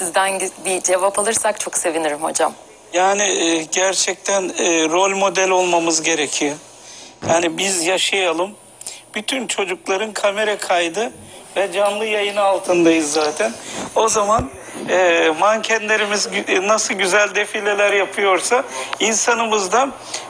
Sizden bir cevap alırsak çok sevinirim hocam. Yani e, gerçekten e, rol model olmamız gerekiyor. Yani biz yaşayalım. Bütün çocukların kamera kaydı ve canlı yayını altındayız zaten. O zaman e, mankenlerimiz e, nasıl güzel defileler yapıyorsa insanımız da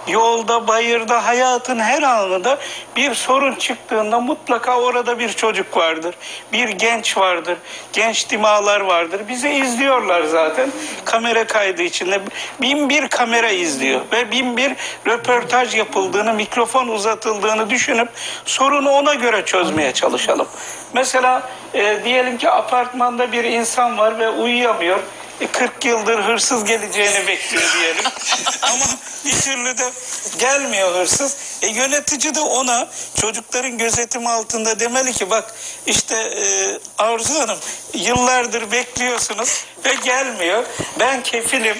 yolda, bayırda, hayatın her anında bir sorun çıktığında mutlaka orada bir çocuk vardır. Bir genç vardır. Genç dimalar vardır. Bizi izliyorlar zaten. Kamera kaydı içinde bin bir kamera izliyor ve bin bir röportaj yapıldığını, mikrofon uzatıldığını düşünüp sorunu ona göre çözmeye çalışalım. Mesela e, diyelim ki apartmanda bir insan var ve uyuyamıyor. E, 40 yıldır hırsız geleceğini bekliyor diyelim. Ama bir türlü de gelmiyor hırsız. E, yönetici de ona çocukların gözetimi altında demeli ki bak işte e, Arzu Hanım yıllardır bekliyorsunuz ve gelmiyor. Ben kefilim.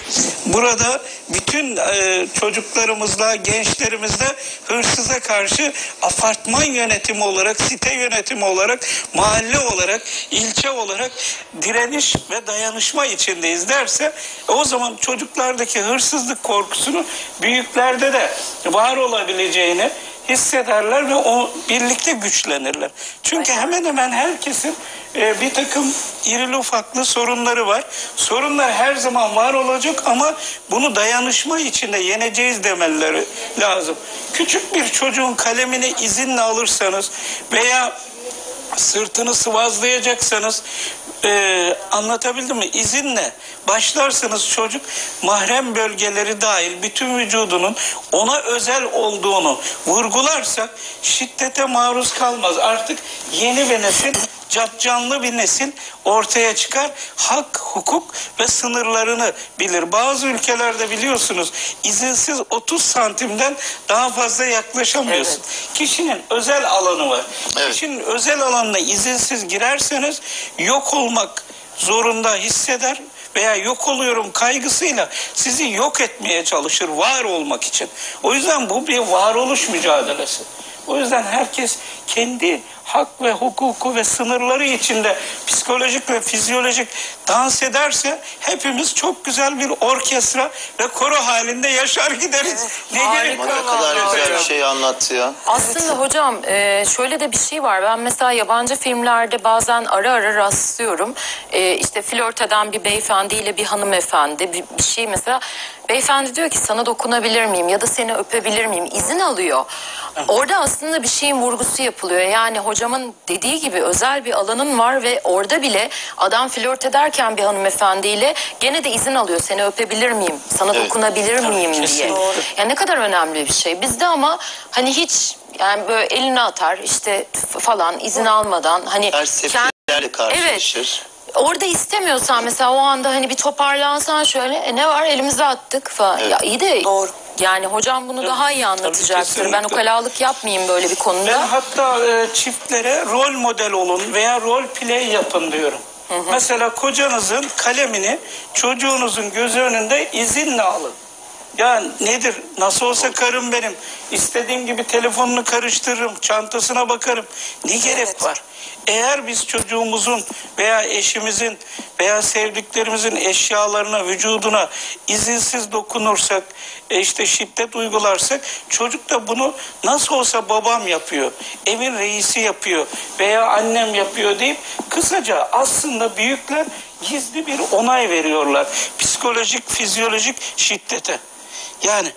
Burada bütün e, çocuklarımızla, gençlerimizle hırsıza karşı apartman yönetimi olarak, site yönetimi olarak, mahalle olarak, ilçe olarak direniş ve dayanışma içindeyiz derse e, o zaman çocuklardaki hırsızlık korkusunu büyüklerde de var olabileceğini hissederler ve o birlikte güçlenirler. Çünkü hemen hemen herkesin e, bir takım irili ufaklı sorunları var. Sorunlar her zaman var olacak ama bunu dayanışma içinde yeneceğiz demeleri lazım. Küçük bir çocuğun kalemini izinle alırsanız veya sırtını sıvazlayacaksanız e, anlatabildim mi? İzinle başlarsanız çocuk mahrem bölgeleri dahil bütün vücudunun ona özel olduğunu vurgularsak şiddete maruz kalmaz. Artık yeni bir nesil canlı bir nesil ortaya çıkar. Hak, hukuk ve sınırlarını bilir. Bazı ülkelerde biliyorsunuz izinsiz 30 santimden daha fazla yaklaşamıyorsun. Kişinin özel alanı var. Evet. Kişinin özel alanına izinsiz girerseniz yok olmak zorunda hisseder veya yok oluyorum kaygısıyla sizi yok etmeye çalışır var olmak için. O yüzden bu bir varoluş mücadelesi. O yüzden herkes kendi hak ve hukuku ve sınırları içinde psikolojik ve fizyolojik dans ederse hepimiz çok güzel bir orkestra ve koro halinde yaşar gideriz. ne gerek var? ne kadar güzel bir şey anlattı ya. Aslında hocam e, şöyle de bir şey var. Ben mesela yabancı filmlerde bazen ara ara rastlıyorum. E, işte flört eden bir beyefendiyle bir hanımefendi bir, bir şey mesela. Beyefendi diyor ki sana dokunabilir miyim ya da seni öpebilir miyim? İzin alıyor. Orada aslında bir şeyin vurgusu yapılıyor. Yani hocamın dediği gibi özel bir alanın var ve orada bile adam flört ederken bir hanımefendiyle gene de izin alıyor. Seni öpebilir miyim? Sana Evet. dokunabilir Tabii, miyim diye. kesinlikle. Ya ne kadar önemli bir şey. Bizde ama hani hiç yani böyle elini atar işte f- falan izin almadan hani Her seferlerle karşılaşır. orada istemiyorsan mesela o anda hani bir toparlansan şöyle e ne var elimize attık falan. Evet. Ya iyi de Doğru. Yani hocam bunu daha iyi anlatacaktır. Ben ukalalık yapmayayım böyle bir Ben konuda. hatta e, çiftlere rol model olun veya rol play yapın diyorum. Mesela kocanızın kalemini çocuğunuzun gözü önünde izinle alın. Ya nedir? Nasıl olsa karım benim. İstediğim gibi telefonunu karıştırırım, çantasına bakarım. Ne gerek Evet. var? Eğer biz çocuğumuzun veya eşimizin veya sevdiklerimizin eşyalarına, vücuduna izinsiz dokunursak, e, işte şiddet uygularsak çocuk da bunu nasıl olsa babam yapıyor, evin reisi yapıyor veya annem yapıyor deyip kısaca aslında büyükler gizli bir onay veriyorlar psikolojik, fizyolojik şiddete. Yani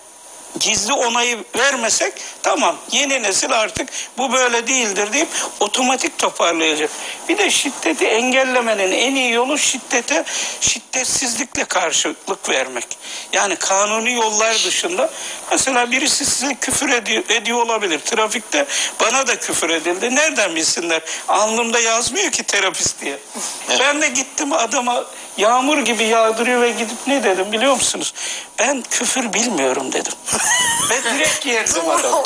gizli onayı vermesek tamam yeni nesil artık bu böyle değildir deyip otomatik toparlayacak. Bir de şiddeti engellemenin en iyi yolu şiddete şiddetsizlikle karşılık vermek. Yani kanuni yollar dışında mesela birisi size küfür ediyor, ediyor olabilir. Trafikte bana da küfür edildi. Nereden bilsinler? Alnımda yazmıyor ki terapist diye. Ben de gittim adama yağmur gibi yağdırıyor ve gidip ne dedim biliyor musunuz? Ben küfür bilmiyorum dedim. ve direkt yerdim adamı.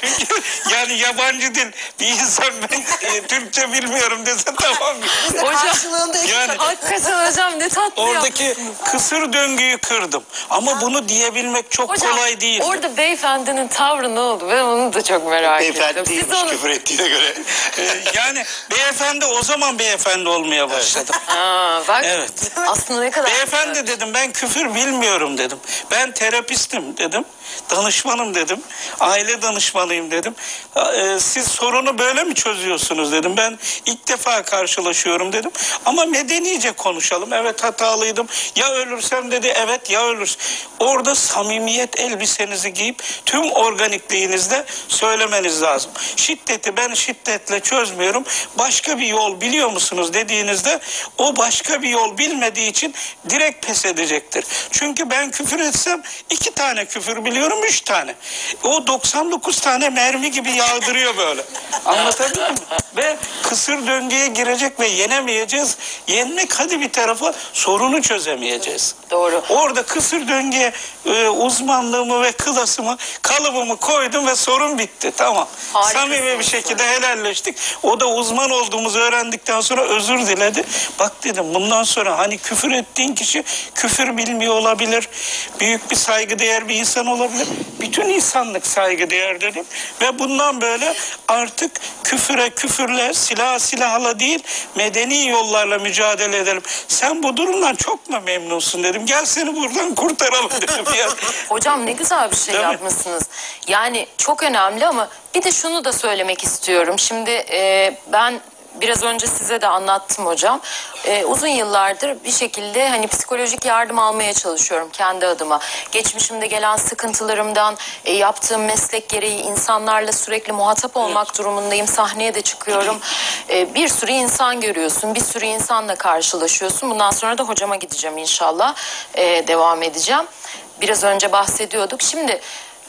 Çünkü yani yabancı dil bir insan ben e, Türkçe bilmiyorum dese tamam. Hocam Karşılığında iki Yani hakikaten hocam ne tatlı oradaki kısır döngüyü kırdım. Ama bunu diyebilmek çok Hocam kolay değil. orada beyefendinin tavrı ne oldu? Ben onu da çok merak ettim. Beyefendi Siz değilmiş onu... küfür ettiğine göre. Ee, yani beyefendi o zaman beyefendi olmaya başladı. Ha, bak Evet. aslında ne kadar Beyefendi dedim ben küfür bilmiyorum dedim. Ben terapistim dedim. Danışmanım dedim. Aile danışmanıyım dedim. Ee, siz sorunu böyle mi çözüyorsunuz dedim. Ben ilk defa karşılaşıyorum dedim. Ama medenice konuşalım. Evet hatalıydım. Ya ölürsem dedi. Evet ya ölürsün. Orada samimiyet elbisenizi giyip tüm organikliğinizle söylemeniz lazım. Şiddeti ben şiddetle çözmüyorum. Başka bir yol biliyor musunuz dediğinizde o başka bir yol bilmediği için direkt pes edecektir. Çünkü ben küfür etsem iki tane küfür biliyorum üç tane. O 99 tane mermi gibi yağdırıyor böyle. Anlatabildim mi? Ve kısır döngüye girecek ve yenemeyeceğiz. Yenmek hadi bir tarafa sorunu çözemeyeceğiz. Doğru. Orada kısır döngüye e, uzmanlığımı ve klasımı kalıbımı koydum ve sorun bitti. Tamam. Harikasınız Samimi bir şekilde helalleştik. O da uzman olduğumuzu öğrendikten sonra özür diledi. Bak dedim bundan sonra hani küfür ettiğin kişi küfür bilmiyor olabilir. Büyük bir saygıdeğer bir insan olabilir. Bütün insanlık saygıdeğer dedim. Ve bundan böyle artık küfüre küfürle, silah silahla değil medeni yollarla mücadele edelim. Sen bu durumdan çok mu memnunsun dedim. Gel seni buradan kurtaralım dedim. Ya. Hocam ne güzel bir şey Değil mi? yapmışsınız. Yani çok önemli ama bir de şunu da söylemek istiyorum. Şimdi e, ben biraz önce size de anlattım hocam. E, uzun yıllardır bir şekilde hani psikolojik yardım almaya çalışıyorum kendi adıma. Geçmişimde gelen sıkıntılarımdan, e, yaptığım meslek gereği insanlarla sürekli muhatap olmak durumundayım. Sahneye de çıkıyorum. E, bir sürü insan görüyorsun, bir sürü insanla karşılaşıyorsun. Bundan sonra da hocama gideceğim inşallah. E, devam edeceğim. Biraz önce bahsediyorduk. Şimdi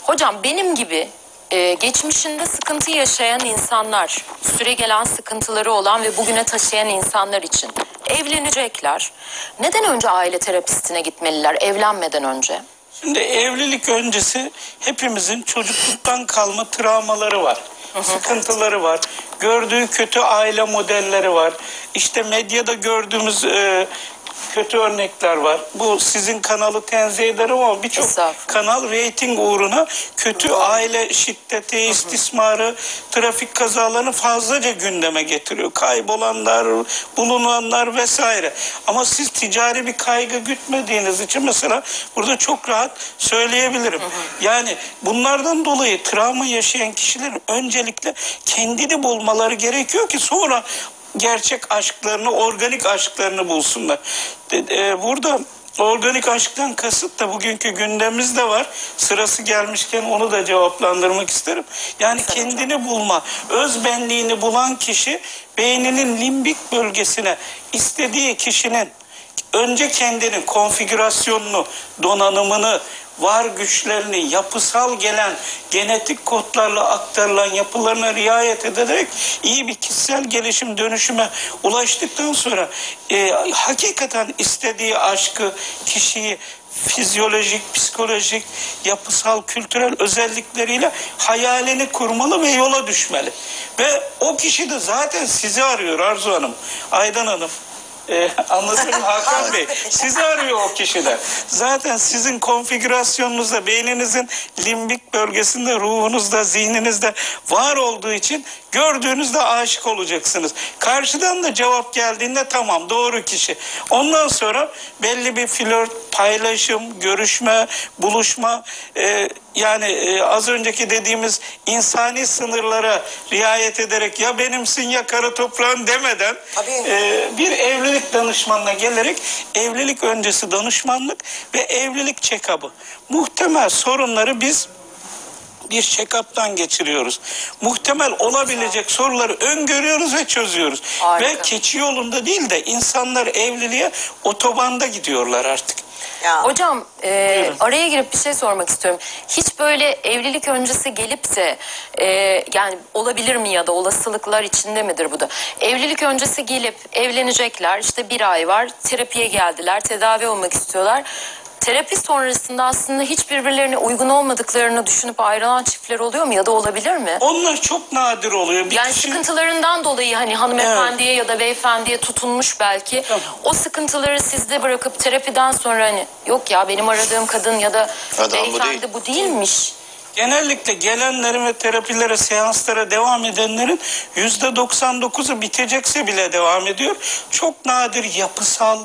hocam benim gibi e, geçmişinde sıkıntı yaşayan insanlar, süre gelen sıkıntıları olan ve bugüne taşıyan insanlar için evlenecekler. Neden önce aile terapistine gitmeliler evlenmeden önce? Şimdi evlilik öncesi hepimizin çocukluktan kalma travmaları var. Sıkıntıları var. Gördüğü kötü aile modelleri var. İşte medyada gördüğümüz e, kötü örnekler var. Bu sizin kanalı tenzih ederim ama birçok kanal reyting uğruna kötü aile şiddeti, istismarı, trafik kazalarını fazlaca gündeme getiriyor. Kaybolanlar, bulunanlar vesaire. Ama siz ticari bir kaygı gütmediğiniz için mesela burada çok rahat söyleyebilirim. Yani bunlardan dolayı travma yaşayan kişilerin öncelikle kendini bulmaları gerekiyor ki sonra gerçek aşklarını, organik aşklarını bulsunlar. E, Burada organik aşktan kasıt da bugünkü gündemimizde var. Sırası gelmişken onu da cevaplandırmak isterim. Yani kendini bulma, öz benliğini bulan kişi beyninin limbik bölgesine istediği kişinin önce kendini, konfigürasyonunu, donanımını, var güçlerini, yapısal gelen genetik kodlarla aktarılan yapılarına riayet ederek iyi bir kişisel gelişim dönüşüme ulaştıktan sonra e, hakikaten istediği aşkı, kişiyi fizyolojik, psikolojik, yapısal, kültürel özellikleriyle hayalini kurmalı ve yola düşmeli. Ve o kişi de zaten sizi arıyor Arzu Hanım, Aydan Hanım. Ee, anlatırım Hakan Bey. Sizi arıyor o kişi de. Zaten sizin konfigürasyonunuzda, beyninizin limbik bölgesinde, ruhunuzda, zihninizde var olduğu için gördüğünüzde aşık olacaksınız. Karşıdan da cevap geldiğinde tamam doğru kişi. Ondan sonra belli bir flört, paylaşım, görüşme, buluşma e, yani e, az önceki dediğimiz insani sınırlara riayet ederek ya benimsin ya kara toprağın demeden Tabii. e, bir evlilik danışmanına gelerek evlilik öncesi danışmanlık ve evlilik check-up'ı. Muhtemel sorunları biz bir check-up'tan geçiriyoruz. Muhtemel olabilecek soruları öngörüyoruz ve çözüyoruz. Harika. Ve keçi yolunda değil de insanlar evliliğe otobanda gidiyorlar artık. Ya. Hocam e, Buyurun. araya girip bir şey sormak istiyorum. Hiç böyle evlilik öncesi gelip de e, yani olabilir mi ya da olasılıklar içinde midir bu da? Evlilik öncesi gelip evlenecekler işte bir ay var terapiye geldiler tedavi olmak istiyorlar. Terapi sonrasında aslında hiç birbirlerine uygun olmadıklarını düşünüp ayrılan çiftler oluyor mu ya da olabilir mi? Onlar çok nadir oluyor. Bir Yani kişi- sıkıntılarından dolayı hani hanımefendiye ya da beyefendiye tutunmuş belki. Tamam. O sıkıntıları sizde bırakıp terapiden sonra hani yok ya benim aradığım kadın ya da Adam bu beyefendi değil. bu değilmiş. Genellikle gelenlerin ve terapilere, seanslara devam edenlerin yüzde 99'u bitecekse bile devam ediyor. Çok nadir yapısal,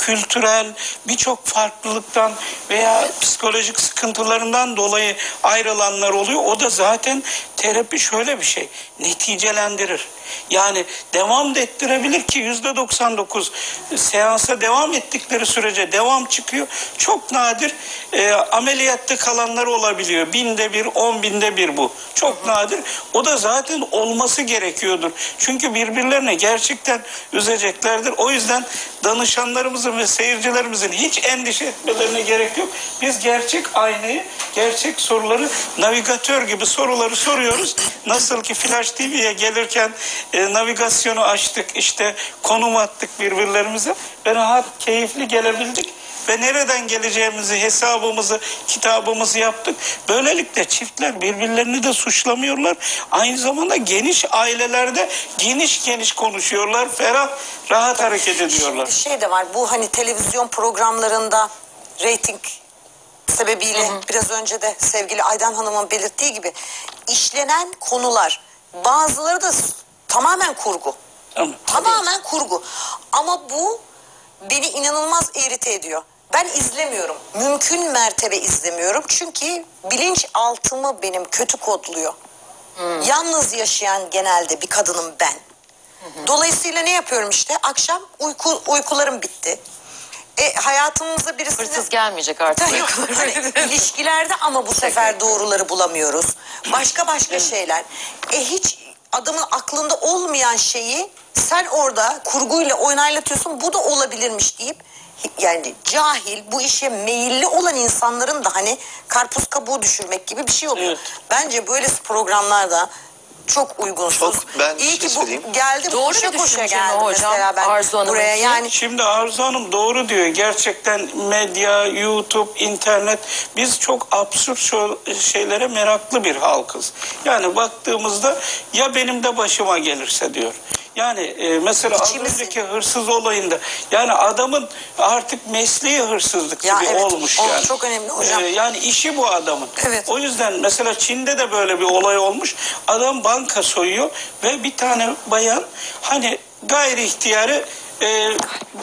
kültürel, birçok farklılıktan veya psikolojik sıkıntılarından dolayı ayrılanlar oluyor. O da zaten terapi şöyle bir şey, neticelendirir. Yani devam da ettirebilir ki yüzde 99 seansa devam ettikleri sürece devam çıkıyor. Çok nadir e, ameliyatta kalanlar olabiliyor. Binde bir, on binde bir bu. Çok nadir. O da zaten olması gerekiyordur. Çünkü birbirlerine gerçekten üzeceklerdir. O yüzden danışanlarımızın ve seyircilerimizin hiç endişe etmelerine gerek yok. Biz gerçek aynayı, gerçek soruları navigatör gibi soruları soruyoruz. Nasıl ki Flash TV'ye gelirken e, navigasyonu açtık, işte konum attık birbirlerimize ve rahat, keyifli gelebildik ve nereden geleceğimizi, hesabımızı, kitabımızı yaptık. Böylelikle çiftler birbirlerini de suçlamıyorlar. Aynı zamanda geniş ailelerde geniş geniş konuşuyorlar. Ferah, rahat hareket ediyorlar. Bir şey de var. Bu hani televizyon programlarında reyting sebebiyle biraz önce de sevgili Aydan Hanım'ın belirttiği gibi işlenen konular bazıları da tamamen kurgu. Tamam. Tamamen kurgu. Ama bu beni inanılmaz irite ediyor. Ben izlemiyorum. Mümkün mertebe izlemiyorum. Çünkü bilinç altımı benim kötü kodluyor. Yalnız yaşayan genelde bir kadınım ben. Dolayısıyla ne yapıyorum işte? Akşam uyku uykularım bitti. E, hayatımızda birisini... Hırsız gelmeyecek artık. Yok, hani ilişkilerde ama bu sefer doğruları bulamıyoruz. Başka başka şeyler. E hiç adamın aklında olmayan şeyi sen orada kurguyla oynaylatıyorsun. Bu da olabilirmiş deyip yani cahil bu işe meyilli olan insanların da hani karpuz kabuğu düşürmek gibi bir şey oluyor. Evet. Bence böyle programlarda çok uygunsuz. Çok- ben İyi şey ki bu söyleyeyim. geldi Doğru koşa koşa geldi hocam? mesela ben Arzu Hanım'ın buraya ki? yani Şimdi Arzu Hanım doğru diyor. Gerçekten medya, YouTube, internet biz çok absürt şeylere meraklı bir halkız. Yani baktığımızda ya benim de başıma gelirse diyor. Yani e, mesela az İçimizin- önceki hırsız olayında yani adamın artık mesleği hırsızlık Ya gibi evet, olmuş o yani. çok önemli hocam. E, yani işi bu adamın. Evet. O yüzden mesela Çin'de de böyle bir olay olmuş. Adam banka soyuyor ve bir tane bayan hani gayri ihtiyarı e,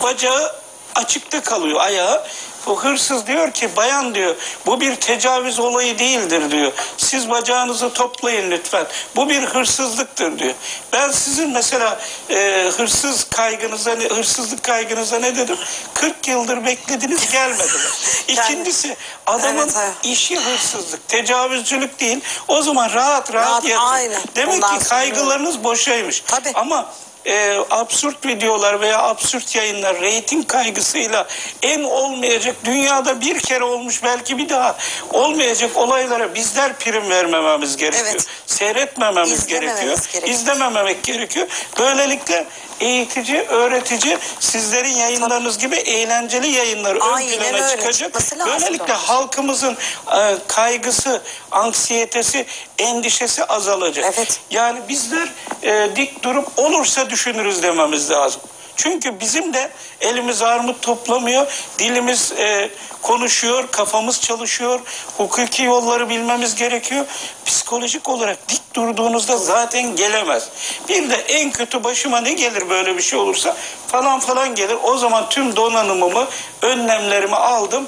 bacağı açıkta kalıyor ayağı. Bu hırsız diyor ki bayan diyor bu bir tecavüz olayı değildir diyor. Siz bacağınızı toplayın lütfen. Bu bir hırsızlıktır diyor. Ben sizin mesela e, hırsız kaygınıza, hırsızlık kaygınıza ne dedim? 40 yıldır beklediniz gelmediler. İkincisi adamın Evet, evet. işi hırsızlık, tecavüzcülük değil. O zaman rahat rahat, Rahat, aynen. Demek Ondan ki sonra- kaygılarınız boşaymış. Tabii. Ama e, absürt videolar veya absürt yayınlar reyting kaygısıyla en olmayacak dünyada bir kere olmuş belki bir daha olmayacak olaylara bizler prim vermememiz gerekiyor. Evet. Seyretmememiz gerekiyor. gerekiyor. İzlemememek gerekiyor. Böylelikle eğitici, öğretici sizlerin yayınlarınız gibi eğlenceli yayınlar ön plana öyle. çıkacak. Böylelikle halkımızın e, kaygısı, anksiyetesi, endişesi azalacak. Evet. Yani bizler e, dik durup olursa düşünürüz dememiz lazım. Çünkü bizim de elimiz armut toplamıyor, dilimiz e, konuşuyor, kafamız çalışıyor, hukuki yolları bilmemiz gerekiyor. Psikolojik olarak dik durduğunuzda zaten gelemez. Bir de en kötü başıma ne gelir böyle bir şey olursa falan falan gelir. O zaman tüm donanımımı, önlemlerimi aldım.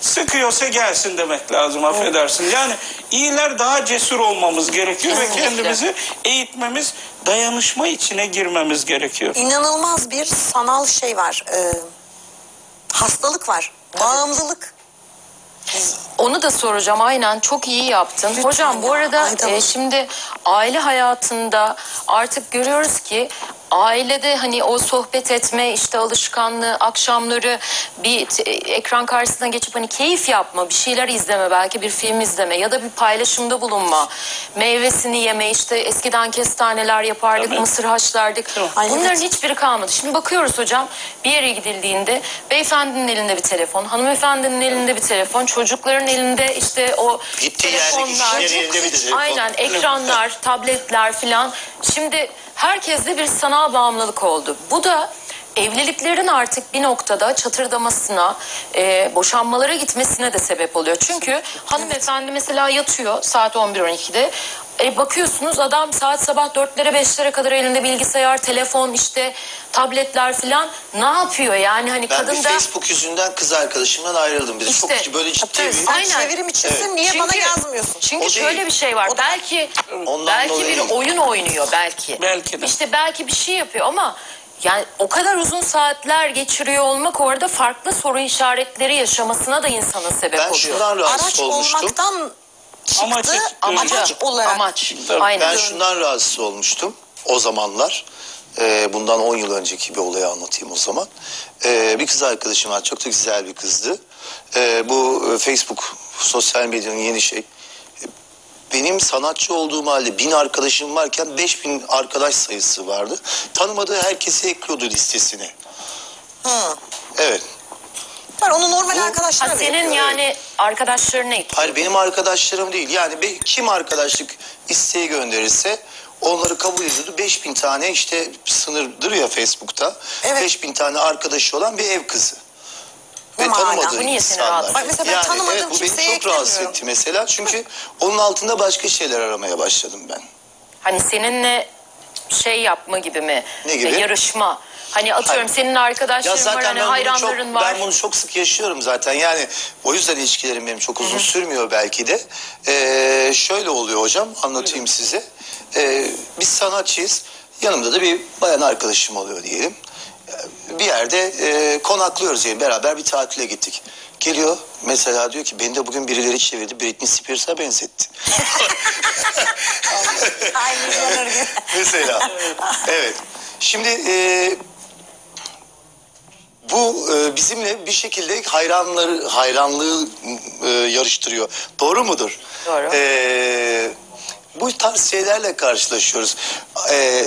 Sıkıyorsa gelsin demek lazım affedersin. Yani iyiler daha cesur olmamız gerekiyor ve kendimizi eğitmemiz, dayanışma içine girmemiz gerekiyor. inanılmaz bir sanal şey var. Ee, hastalık var. Bağımlılık. Onu da soracağım aynen çok iyi yaptın. Lütfen Hocam bu arada e, şimdi aile hayatında artık görüyoruz ki ailede hani o sohbet etme işte alışkanlığı akşamları bir ekran karşısına geçip hani keyif yapma bir şeyler izleme belki bir film izleme ya da bir paylaşımda bulunma. Meyvesini yeme işte eskiden kestaneler yapardık Tabii. mısır haşlardık. Ay, bunların evet. hiçbiri kalmadı. Şimdi bakıyoruz hocam bir yere gidildiğinde beyefendinin elinde bir telefon hanımefendinin elinde bir telefon çocukların elinde işte o Gittiği yerdeki kişilerin elinde bir telefon. aynen ekranlar tabletler filan. Şimdi herkeste bir sanal bağımlılık oldu. Bu da evliliklerin artık bir noktada çatırdamasına, e, boşanmalara gitmesine de sebep oluyor. Çünkü hanımefendi mesela yatıyor saat 11-12'de. E, bakıyorsunuz adam saat sabah 4'lere 5'lere kadar elinde bilgisayar, telefon, işte tabletler filan. Ne yapıyor yani hani Ben kadın bir da... Facebook yüzünden kız arkadaşımdan ayrıldım. De İşte, çok böyle ciddi bir... sen Aynen. çevrim içisin Evet. niye bana Çünkü- yazmıyorsun? Çünkü O şöyle değil. bir şey var. O da- belki Ondan belki dolayı bir değil. oyun oynuyor belki. Belki de. İşte belki bir şey yapıyor ama yani o kadar uzun saatler geçiriyor olmak orada farklı soru işaretleri yaşamasına da insanın sebep Ben oluyor. şundan rahatsız Araç olmuştum. olmaktan çıktı Amaç- amaç, olarak. amaç. Tabii. Aynen. Ben şundan rahatsız olmuştum o zamanlar. Ee, bundan 10 yıl önceki bir olayı anlatayım o zaman. Ee, bir kız arkadaşım var. Çok da güzel bir kızdı. Ee, bu e, Facebook, sosyal medyanın yeni şey. Benim sanatçı olduğum halde bin arkadaşım varken 5000 arkadaş sayısı vardı. Tanımadığı herkesi ekliyordu listesine. Hı. Evet. Ben onu normal Bu- arkadaşlara Ha, senin yani arkadaşlarına Hayır benim arkadaşlarım değil. Yani be- kim arkadaşlık isteği gönderirse onları kabul ediyordu. 5000 tane işte sınırdır ya Facebook'ta. Evet. 5000 tane arkadaşı olan bir ev kızı. Ve bu niye seni insanlar. Bak mesela ben tanımadığım evet, bu beni çok rahatsız etti mesela. Çünkü onun altında başka şeyler aramaya başladım ben. hani seninle şey yapma gibi mi? Ne gibi? Yarışma. Hani atıyorum Hayır. senin Ya arkadaşların var hani bunu, çok, hayranların var. ben bunu çok sık yaşıyorum zaten. Yani o yüzden ilişkilerim benim çok uzun sürmüyor belki de. Ee, şöyle oluyor hocam anlatayım size. Ee, biz sanatçıyız. Yanımda da bir bayan arkadaşım oluyor diyelim. Bir yerde e, konaklıyoruz yani beraber bir tatile gittik. Geliyor mesela diyor ki beni de bugün birileri çevirdi Britney Spears'a benzetti. Mesela. evet. Şimdi e, bu e, bizimle bir şekilde hayranları hayranlığı e, yarıştırıyor. Doğru mudur? Doğru. E, bu tarz şeylerle karşılaşıyoruz. E,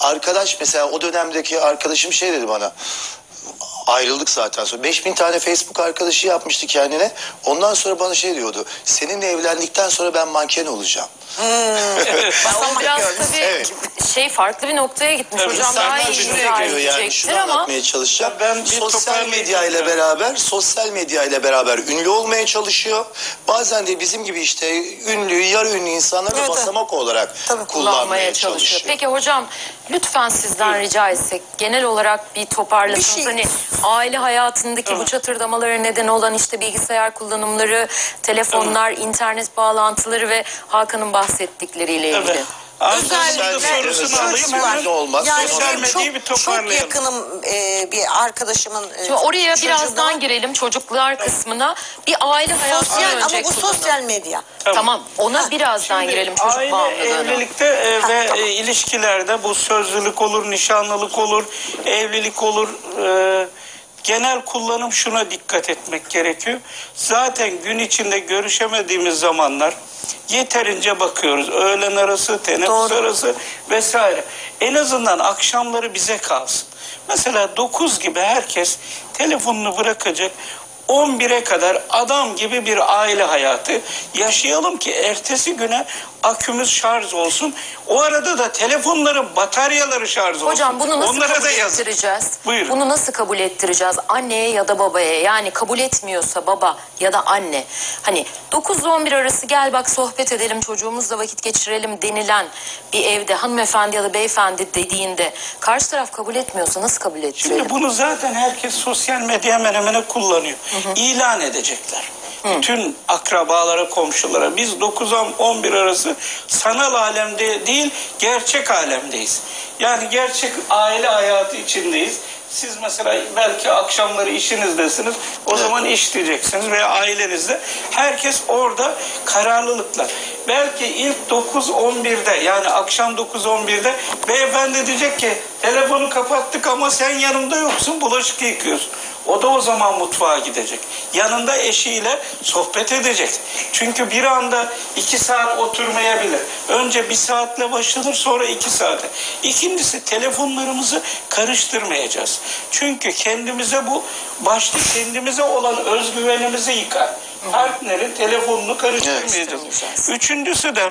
arkadaş mesela o dönemdeki arkadaşım şey dedi bana. Ayrıldık zaten sonra. 5000 tane Facebook arkadaşı yapmıştı kendine. Ondan sonra bana şey diyordu. Seninle evlendikten sonra ben manken olacağım. O biraz tabii Evet. şey farklı bir noktaya gitmiş. Tabii, Hocam daha iyi izah yani şunu ama anlatmaya çalışacağım. Ben bir sosyal medya ile yani. beraber sosyal medya ile beraber ünlü olmaya çalışıyor. Bazen de bizim gibi işte ünlü, yarı ünlü insanları Evet, basamak olarak Tabii, kullanmaya çalışıyor. Peki hocam lütfen sizden rica etsek genel olarak bir toparlasanız Bir şey- hani aile hayatındaki bu çatırdamalara neden olan işte bilgisayar kullanımları, telefonlar, internet bağlantıları ve Hakan'ın bahsettikleriyle ilgili. Evet. Özellikle sorusunu özel alayım olmaz. Yani Sosyal benim medyayı bir çok, yakınım e, bir arkadaşımın e, Şimdi oraya çocuğu birazdan da- girelim çocuklar kısmına. Bir aile hayatı Sosyal ama bu kullanalım. sosyal medya. Tamam ona birazdan Şimdi girelim çocuk aile bağımlılığına. evlilikte e, ve e, ilişkilerde bu sözlülük olur, nişanlılık olur, evlilik olur. E, genel kullanım şuna dikkat etmek gerekiyor. Zaten gün içinde görüşemediğimiz zamanlar yeterince bakıyoruz. Öğlen arası, teneffüs arası vesaire. En azından akşamları bize kalsın. Mesela 9 gibi herkes telefonunu bırakacak. 11'e kadar adam gibi bir aile hayatı yaşayalım ki ertesi güne akümüz şarj olsun. O arada da telefonların bataryaları şarj olsun. Hocam bunu nasıl Onlara kabul da yazın. ettireceğiz? Buyurun. Bunu nasıl kabul ettireceğiz? Anneye ya da babaya. Yani kabul etmiyorsa baba ya da anne. Hani 9 ile 11 arası gel bak sohbet edelim çocuğumuzla vakit geçirelim denilen bir evde hanımefendi ya da beyefendi dediğinde karşı taraf kabul etmiyorsa nasıl kabul ettirelim? Şimdi bunu zaten herkes sosyal medya hemen hemen kullanıyor. İlan edecekler. Bütün akrabalara, komşulara. Biz 9-11 arası sanal alemde değil, gerçek alemdeyiz. Yani gerçek aile hayatı içindeyiz. Siz mesela belki akşamları işinizdesiniz. O zaman iş diyeceksiniz veya ailenizde. Herkes orada kararlılıkla. Belki ilk 9-11'de yani akşam 9-11'de beyefendi diyecek ki Telefonu kapattık ama sen yanımda yoksun bulaşık yıkıyorsun. O da o zaman mutfağa gidecek. Yanında eşiyle sohbet edecek. Çünkü bir anda iki saat oturmayabilir. Önce bir saatle başlanır sonra iki saate. İkincisi telefonlarımızı karıştırmayacağız. Çünkü kendimize bu başta kendimize olan özgüvenimizi yıkar. Partnerin telefonunu karıştırmayacağız. Üçüncüsü de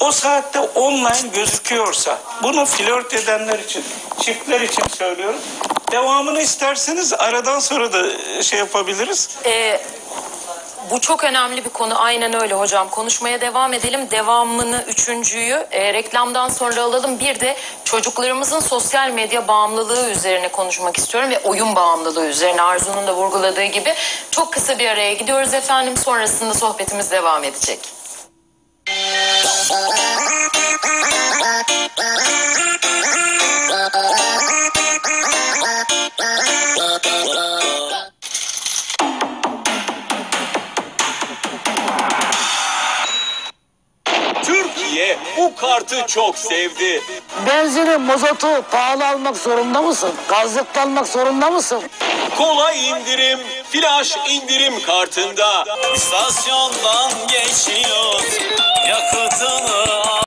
o saatte online gözüküyorsa bunu flört edenler için, çiftler için söylüyorum. Devamını isterseniz aradan sonra da şey yapabiliriz. Ee, bu çok önemli bir konu. Aynen öyle hocam. Konuşmaya devam edelim. Devamını, üçüncüyü e, reklamdan sonra alalım. Bir de çocuklarımızın sosyal medya bağımlılığı üzerine konuşmak istiyorum ve oyun bağımlılığı üzerine Arzu'nun da vurguladığı gibi. Çok kısa bir araya gidiyoruz efendim. Sonrasında sohbetimiz devam edecek. Türkiye bu kartı çok sevdi. Benzini, mazotu pahalı almak zorunda mısın? Gazlıkta almak zorunda mısın? Kolay indirim, flash indirim kartında. İstasyondan geçiyor yakıtını